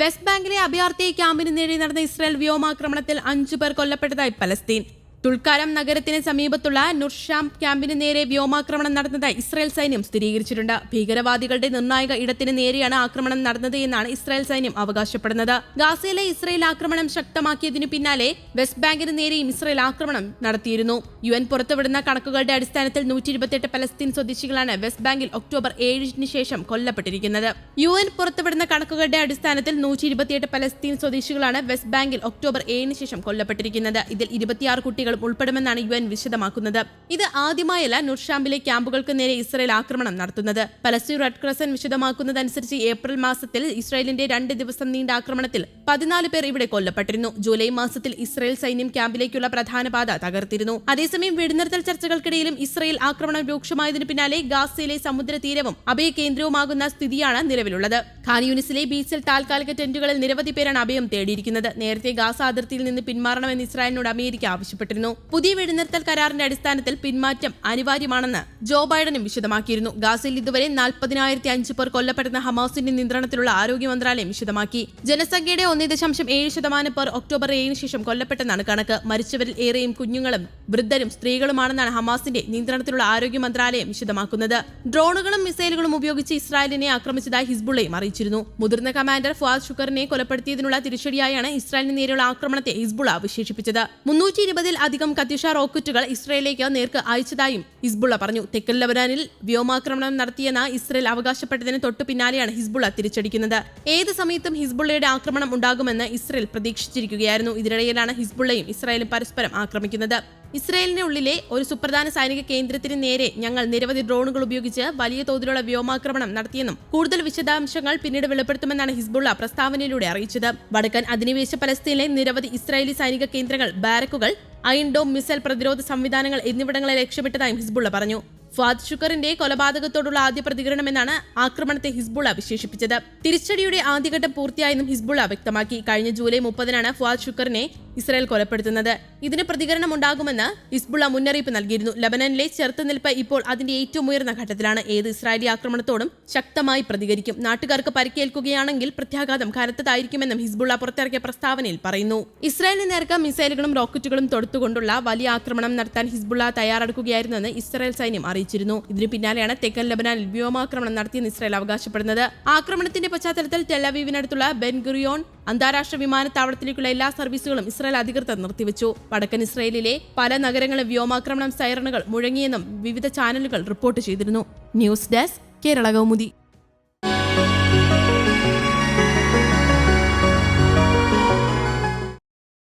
West ബാങ്കിലെ അഭയാർത്ഥി ക്യാമ്പിന് നേരെ നടന്ന ഇസ്രായേൽ വ്യോമാക്രമണത്തിൽ അഞ്ചു പേർ കൊല്ലപ്പെട്ടതായി പലസ്തീൻ. തുൾക്കാരം നഗരത്തിന് സമീപത്തുള്ള നുർഷാം ക്യാമ്പിന് നേരെ വ്യോമാക്രമണം നടന്നതായി ഇസ്രായേൽ സൈന്യം സ്ഥിരീകരിച്ചിട്ടുണ്ട്. ഭീകരവാദികളുടെ നിർണായക ഇടത്തിന് നേരെയാണ് ആക്രമണം നടന്നത് എന്നാണ് ഇസ്രായേൽ സൈന്യം അവകാശപ്പെടുന്നത്. ഗാസയിലെ ഇസ്രായേൽ ആക്രമണം ശക്തമാക്കിയതിനു പിന്നാലെ വെസ്റ്റ് ബാങ്കിന് നേരെയും ഇസ്രായേൽ ആക്രമണം നടത്തിയിരുന്നു. യു എൻ പുറത്തുവിടുന്ന കണക്കുകളുടെ അടിസ്ഥാനത്തിൽ നൂറ്റി ഇരുപത്തിയെട്ട് പലസ്തീൻ സ്വദേശികളാണ് വെസ്റ്റ് ബാങ്കിൽ ഒക്ടോബർ ഏഴിന് ശേഷം കൊല്ലപ്പെട്ടിരിക്കുന്നത്. യു എൻ പുറത്തുവിടുന്ന കണക്കുകളുടെ അടിസ്ഥാനത്തിൽ നൂറ്റി ഇരുപത്തിയെട്ട് പലസ്തീൻ സ്വദേശികളാണ് വെസ്റ്റ് ബാങ്കിൽ ഒക്ടോബർ ഏഴിന് ശേഷം കൊല്ലപ്പെട്ടിരിക്കുന്നത്. ഇതിൽ ഇരുപത്തിയാറ് കുട്ടികളും ഉൾപ്പെടുമെന്നാണ് യു എൻ വിശദമാക്കുന്നത്. ഇത് ആദ്യമായല്ല നുർഷാമ്പിലെ ക്യാമ്പുകൾക്ക് നേരെ ഇസ്രായേൽ ആക്രമണം നടത്തുന്നത്. പലസ്തീൻ റെഡ് ക്രസൻ വിശദമാക്കുന്നതനുസരിച്ച് ഏപ്രിൽ മാസത്തിൽ ഇസ്രായേലിന്റെ രണ്ട് ദിവസം നീണ്ട ആക്രമണത്തിൽ പതിനാല് പേർ ഇവിടെ കൊല്ലപ്പെട്ടിരുന്നു. ജൂലൈ മാസത്തിൽ ഇസ്രായേൽ സൈന്യം ക്യാമ്പിലേക്കുള്ള പ്രധാന പാത തകർത്തിരുന്നു. അതേസമയം വെടിനിർത്തൽ ചർച്ചകൾക്കിടയിലും ഇസ്രായേൽ ആക്രമണം രൂക്ഷമായതിനു പിന്നാലെ ഗാസയിലെ സമുദ്ര തീരവും അഭയ കേന്ദ്രവുമാകുന്ന സ്ഥിതിയാണ് നിലവിലുള്ളത്. ഖാനിയൂനിസിലെ ബീച്ചിൽ താൽക്കാലിക ടെന്റുകളിൽ നിരവധി പേരാണ് അഭയം തേടിയിരിക്കുന്നത്. നേരത്തെ ഗാസ അതിർത്തിയിൽ നിന്ന് പിന്മാറണമെന്ന് ഇസ്രായേലിനോട് അമേരിക്ക ആവശ്യപ്പെട്ടിരുന്നു. പുതിയ വെടിനിർത്തൽ കരാറിന്റെ അടിസ്ഥാനത്തിൽ പിന്മാറ്റം അനിവാര്യമാണെന്ന് ജോ ബൈഡനും വിശദമാക്കിയിരുന്നു. ഗാസയിൽ ഇതുവരെ നാൽപ്പതിനായിരത്തി അഞ്ച് പേർ കൊല്ലപ്പെടുന്ന ഹമാസിന്റെ നിയന്ത്രണത്തിലുള്ള ആരോഗ്യ മന്ത്രാലയം വിശദമാക്കി. ജനസംഖ്യയുടെ ഒന്നേ ദശാംശം ഏഴ് ശതമാനം പേർ ഒക്ടോബർ ഏഴിന് ശേഷം കൊല്ലപ്പെട്ടെന്നാണ് കണക്ക്. മരിച്ചവരിൽ ഏറെയും കുഞ്ഞുങ്ങളും വൃദ്ധരും സ്ത്രീകളുമാണെന്നാണ് ഹമാസിന്റെ നിയന്ത്രണത്തിലുള്ള ആരോഗ്യ മന്ത്രാലയം വിശദമാക്കുന്നത്. ഡ്രോണുകളും മിസൈലുകളും ഉപയോഗിച്ച് ഇസ്രായേലിനെ ആക്രമിച്ചതായി ഹിസ്ബുള്ളയും അറിയിച്ചിരുന്നു. മുതിർന്ന കമാൻഡർ ഫുവാദ് ഷുക്കറിനെ കൊലപ്പെടുത്തിയതിനുള്ള തിരിച്ചടിയായാണ് ഇസ്രായേലിന് നേരെയുള്ള ആക്രമണത്തെ ഹിസ്ബുള വിശേഷിപ്പിച്ചത് മുന്നൂറ്റി ഇരുപതിൽ അധികം കത്യുഷ റോക്കറ്റുകൾ ഇസ്രയേലിലേക്ക് നേർക്ക് അയച്ചതായും ഹിസ്ബുള്ള പറഞ്ഞു. തെക്കൻ ലബനാനിൽ വ്യോമാക്രമണം നടത്തിയെന്ന ഇസ്രയേൽ അവകാശപ്പെട്ടതിന് തൊട്ടു പിന്നാലെയാണ് ഹിസ്ബുള്ള തിരിച്ചടിക്കുന്നത്. ഏത് സമയത്തും ഹിസ്ബുള്ളയുടെ ആക്രമണം ഉണ്ടാകുമെന്ന് ഇസ്രയേൽ പ്രതീക്ഷിച്ചിരിക്കുകയായിരുന്നു. ഇതിനിടയിലാണ് ഹിസ്ബുള്ളയും ഇസ്രായേലും പരസ്പരം ആക്രമിക്കുന്നത്. ഇസ്രയേലിന്റെ ഉള്ളിലെ ഒരു സുപ്രധാന സൈനിക കേന്ദ്രത്തിന് നേരെ ഞങ്ങൾ നിരവധി ഡ്രോണുകൾ ഉപയോഗിച്ച് വലിയ തോതിലുള്ള വ്യോമാക്രമണം നടത്തിയെന്നും കൂടുതൽ വിശദാംശങ്ങൾ പിന്നീട് വെളിപ്പെടുത്തുമെന്നാണ് ഹിസ്ബുള്ള പ്രസ്താവനയിലൂടെ അറിയിച്ചത്. വടക്കൻ അധിനിവേശ പലസ്തീനിലെ നിരവധി ഇസ്രായേലി സൈനിക കേന്ദ്രങ്ങൾ ബാരക്കുകൾ അയൺ ഡോം മിസൈൽ പ്രതിരോധ സംവിധാനങ്ങൾ എന്നിവിടങ്ങളെ ലക്ഷ്യമിട്ടതായും ഹിസ്ബുള്ള പറഞ്ഞു. ഫാദ് ഷുക്കറിന്റെ കൊലപാതകത്തോടുള്ള ആദ്യ പ്രതികരണമെന്നാണ് ആക്രമണത്തെ ഹിസ്ബുള്ള വിശേഷിപ്പിച്ചത്. തിരിച്ചടിയുടെ ആദ്യഘട്ടം പൂർത്തിയായെന്നും ഹിസ്ബുള്ള വ്യക്തമാക്കി. കഴിഞ്ഞ ജൂലൈ മുപ്പതിനാണ് ഫാദ് ഷുക്കറിനെ ഇസ്രായേൽ കൊലപ്പെടുത്തുന്നത്. ഇതിന് പ്രതികരണം ഉണ്ടാകുമെന്ന് ഇസ്ബുള്ള മുന്നറിയിപ്പ് നൽകിയിരുന്നു. ലബനനിലെ ചെറുത്തുനിൽപ്പ് ഇപ്പോൾ അതിന്റെ ഏറ്റവും ഉയർന്ന ഘട്ടത്തിലാണ്. ഏത് ഇസ്രായേലി ആക്രമണത്തോടും ശക്തമായി പ്രതികരിക്കും. നാട്ടുകാർക്ക് പരിക്കേൽക്കുകയാണെങ്കിൽ പ്രത്യാഘാതം കനത്തതായിരിക്കുമെന്നും ഹിസ്ബുള്ള പുറത്തിറക്കിയ പ്രസ്താവനയിൽ പറയുന്നു. ഇസ്രായേലിന് നേർക്ക് മിസൈലുകളും റോക്കറ്റുകളും തൊടുത്തുകൊണ്ടുള്ള വലിയ ആക്രമണം നടത്താൻ ഹിസ്ബുള്ള തയ്യാറെടുക്കുകയായിരുന്നെന്ന് ഇസ്രായേൽ സൈന്യം അറിയിച്ചിരുന്നു. ഇതിനു പിന്നാലെയാണ് തെക്കൻ ലബനാനിൽ വ്യോമാക്രമണം നടത്തിയെന്ന് ഇസ്രായേൽ അവകാശപ്പെടുന്നത്. ആക്രമണത്തിന്റെ പശ്ചാത്തലത്തിൽ ടെലവീവിനടുത്തുള്ള ബെൻഗുറിയോൺ അന്താരാഷ്ട്ര വിമാനത്താവളത്തിലേക്കുള്ള എല്ലാ സർവീസുകളും ഇസ്രായേൽ അധികൃതർ നിർത്തിവച്ചു. വടക്കൻ ഇസ്രായേലിലെ പല നഗരങ്ങളും വ്യോമാക്രമണം സൈറണുകൾ മുഴങ്ങിയെന്നും വിവിധ ചാനലുകൾ റിപ്പോർട്ട് ചെയ്തിരുന്നു. News desk Kerala Kaumudi.